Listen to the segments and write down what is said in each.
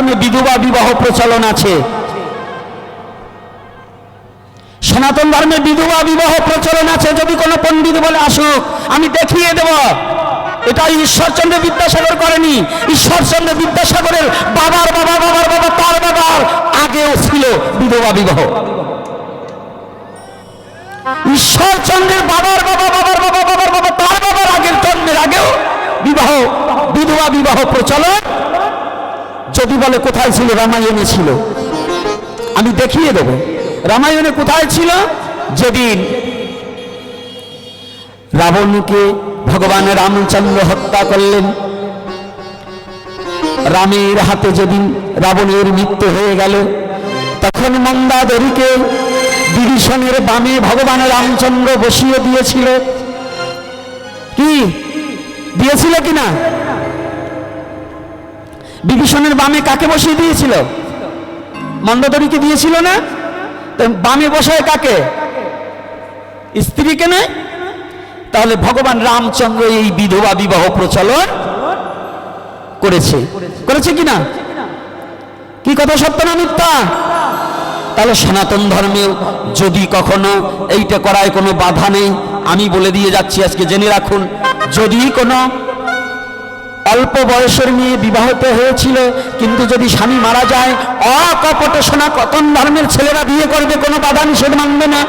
ধর্মে বিধবা বিবাহ প্রচলন আছে। সনাতন ধর্মে বিধবা বিবাহ প্রচলন আছে। যদি কোনো পণ্ডিত বলে আসুক আমি দেখিয়ে দেব। এটা ঈশ্বরচন্দ্র বিদ্যাসাগর করেনি। ঈশ্বরচন্দ্র বিদ্যাসাগরের বাবার বাবা বাবার বাবা, তার বাবার আগেও ছিল বিধবা বিবাহ। ঈশ্বরচন্দ্রের বাবার বাবা বাবার বাবা বাবার বাবা, তার বাবার আগের জন্মের আগেও বিবাহ, বিধবা বিবাহ প্রচলন যদি বলে কোথায় ছিল? রামায়ণে ছিল। আমি দেখিয়ে দেব। রামায়ণে কোথায় ছিল? যেদিন রাবণকে ভগবান রামচন্দ্র হত্যা করলেন। রামের হাতে যেদিন রাবণের মৃত্যু হয়ে গেল, তখন মন্দাদরীকে বিভীষণের বামে ভগবান রামচন্দ্র বসিয়ে দিয়েছিল। কি? দিয়েছিল কি না বিভীষণের বামে কাকে বসিয়ে দিয়েছিল? মন্দদরীকে দিয়েছিল না? বামে বসায় কাকে? স্ত্রীকে নয়? তাহলে ভগবান রামচন্দ্র এই বিধবা বিবাহ প্রচলন করেছে। করেছে কি না? কি কথা সত্য না মিথ্যা? তাহলে সনাতন ধর্মেও যদি কখনো এইটা করায় কোনো বাধা নেই, আমি বলে দিয়ে যাচ্ছি আজকে জেনে রাখুন। যদি কোনো অল্প বয়সের মেয়ে বিবাহিত হয়েছিল, কিন্তু যদি স্বামী মারা যায়, অকপট সনাতন ধর্মের ছেলেরা বিয়ে করবে, কোনো বাধা নিষেধ মানবে না।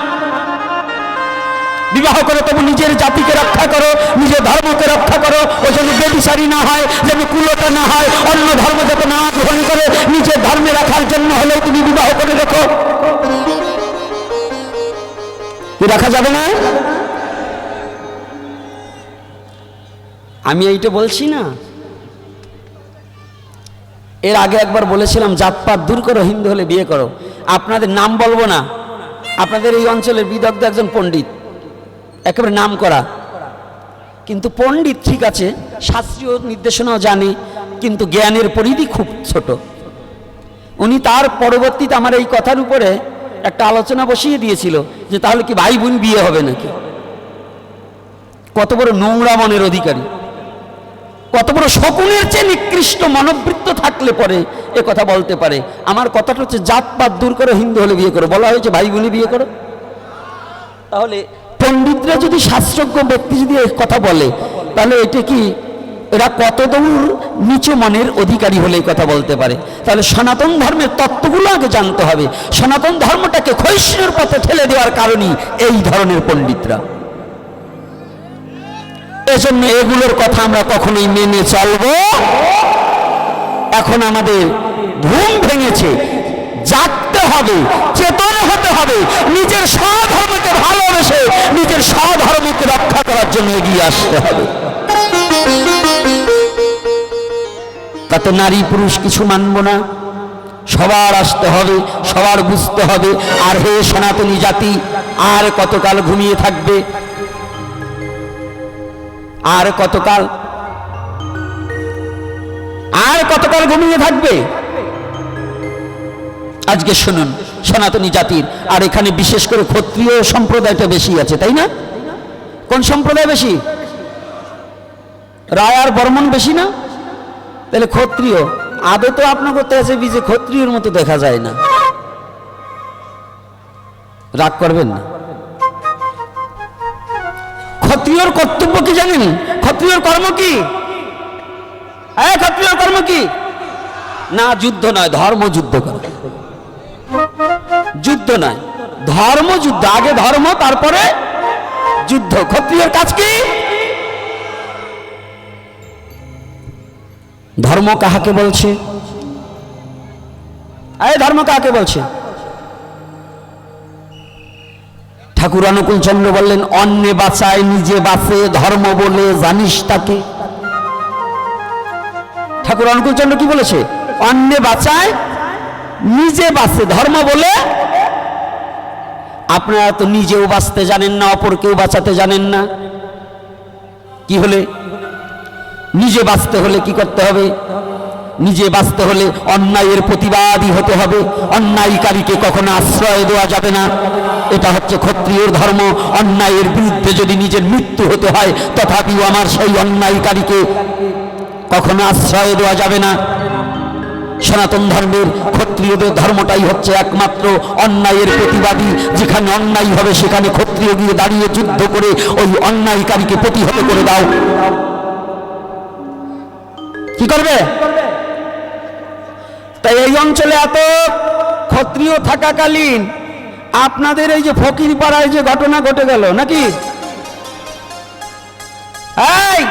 বিবাহ করে, তবু নিজের জাতিকে রক্ষা করো, নিজের ধর্মকে রক্ষা করো, ও যেন বেবিচারী না হয়, যেন কুলতা না হয়, অন্য ধর্ম যাতে না গ্রহণ করে, নিজের ধর্মে রাখার জন্য হলেও তুমি বিবাহ করে রেখো রাখা যাবে না? আমি এইটা বলছি না। এর আগে একবার বলেছিলাম জাতপাত দূর করো, হিন্দু হলে বিয়ে করো। আপনাদের নাম বলব না। আপনাদের এই অঞ্চলের বিদগ্ধ একজন পণ্ডিত। একেবারে নাম করা। কিন্তু পণ্ডিত ঠিক আছে, শাস্ত্রীয় নির্দেশনাও জানে, কিন্তু জ্ঞানের পরিধি খুব ছোট। উনি তার পরবর্তীতে আমার এই কথার উপরে একটা আলোচনা বসিয়ে দিয়েছিল যে তাহলে কি ভাই বোন বিয়ে হবে নাকি? কত বড় নোংরা মনের অধিকারী। কত বড় শকুনের চেয়ে নিকৃষ্ট মনোবৃত্ত থাকলে পরে এ কথা বলতে পারে। আমার কথাটা হচ্ছে জাতপাত দূর করে, হিন্দু হলে বিয়ে করো। বলা হয়েছে, ভাই বোনে বিয়ে করো। তাহলে পণ্ডিতরা যদি শাস্ত্রজ্ঞ ব্যক্তি যদি কথা বলে, তাহলে এটা কি, এরা কত দূর নিচু মনের অধিকারী হলে কথা বলতে পারে? তাহলে সনাতন ধর্মের তত্ত্বগুলো আগে জানতে হবে। সনাতন ধর্মটাকে ক্ষৈষ্ণুর পথে ঠেলে দেওয়ার কারণই এই ধরনের পণ্ডিতরা। এজন্য এগুলোর কথা আমরা কখনোই মেনে চলব। এখন আমাদের ঘুম ভেঙেছে। জাগতে হবে, চেতন হতে হবে, নিজের স্বধর্মকে ভালোবেসে নিজের স্বধর্মকে রক্ষা করার জন্য এগিয়ে আসতে হবে। তাতে নারী পুরুষ কিছু মানব না। সবার আসতে হবে, সবার বুঝতে হবে, আর হে সনাতনী জাতি, আর কতকাল ঘুমিয়ে থাকবে? আর কতকাল? আর কতকাল ঘুমিয়ে থাকবে? আজকে শুনুন, সনাতনী জাতির, আর এখানে বিশেষ করে ক্ষত্রিয় সম্প্রদায়টা বেশি আছে, তাই না? কোন সম্প্রদায় বেশি? রায় আর বর্মন বেশি না? তাহলে ক্ষত্রিয়, আদৌ তো আপনার করতে আছে বিজে ক্ষত্রিয়র মতো দেখা যায় না। রাগ করবেন না। ক্ষত্রিয়র কর্তব্য কি জানেন? ক্ষত্রিয়র কর্ম কি? হ্যাঁ ক্ষত্রিয়র কর্ম কি? না, যুদ্ধ নয়, ধর্ম যুদ্ধ করা। যুদ্ধ নয়, ধর্ম যুদ্ধ। আগে ধর্ম, তারপরে যুদ্ধ। ক্ষত্রিয়র কাজ কি? ধর্ম কাহাকে বলছে? এই ধর্ম কাহাকে বলছে? ঠাকুর অনুকূল চন্দ্র বললেন, অন্যে বাঁচায় নিজে বাঁচে, ধর্ম বলে জানিস তাকে। ঠাকুর অনুকূল চন্দ্র কি বলেছে? অন্যে বাঁচায় নিজে বাঁচে, ধর্ম বলে আপনারা তো নিজেও বাঁচতে জানেন না, অপরকেও বাঁচাতে জানেন না। কি হলে? নিজে বাঁচতে হলে কি করতে হবে? নিজে বাঁচতে হলে অন্যায়ের প্রতিবাদী হতে হবে। অন্যায়কারীকে কখনো আশ্রয় দেওয়া যাবে না। এটা হচ্ছে ক্ষত্রিয়র ধর্ম। অন্যায়ের বিরুদ্ধে যদি নিজের মৃত্যু হতে হয়, তথাপিও আমার সেই অন্যায়কারীকে কখনো আশ্রয় দেওয়া যাবে না। সনাতন ধর্মের ক্ষত্রিয়দের ধর্মটাই হচ্ছে একমাত্র অন্যায়ের প্রতিবাদী। যেখানে অন্যায় হবে, সেখানে ক্ষত্রিয় গিয়ে দাঁড়িয়ে যুদ্ধ করে ওই অন্যায়কারীকে প্রতিহত করে দাও। কি করবে? তাই এই অঞ্চলে এত ক্ষত্রিয় থাকাকালীন আপনাদের এই যে ফকির পাড়ায় যে ঘটনা ঘটে গেল নাকি? এই!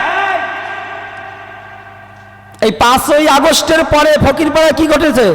পাঁচই আগস্টের পরে ফকির পাড়ায় কি ঘটেছে?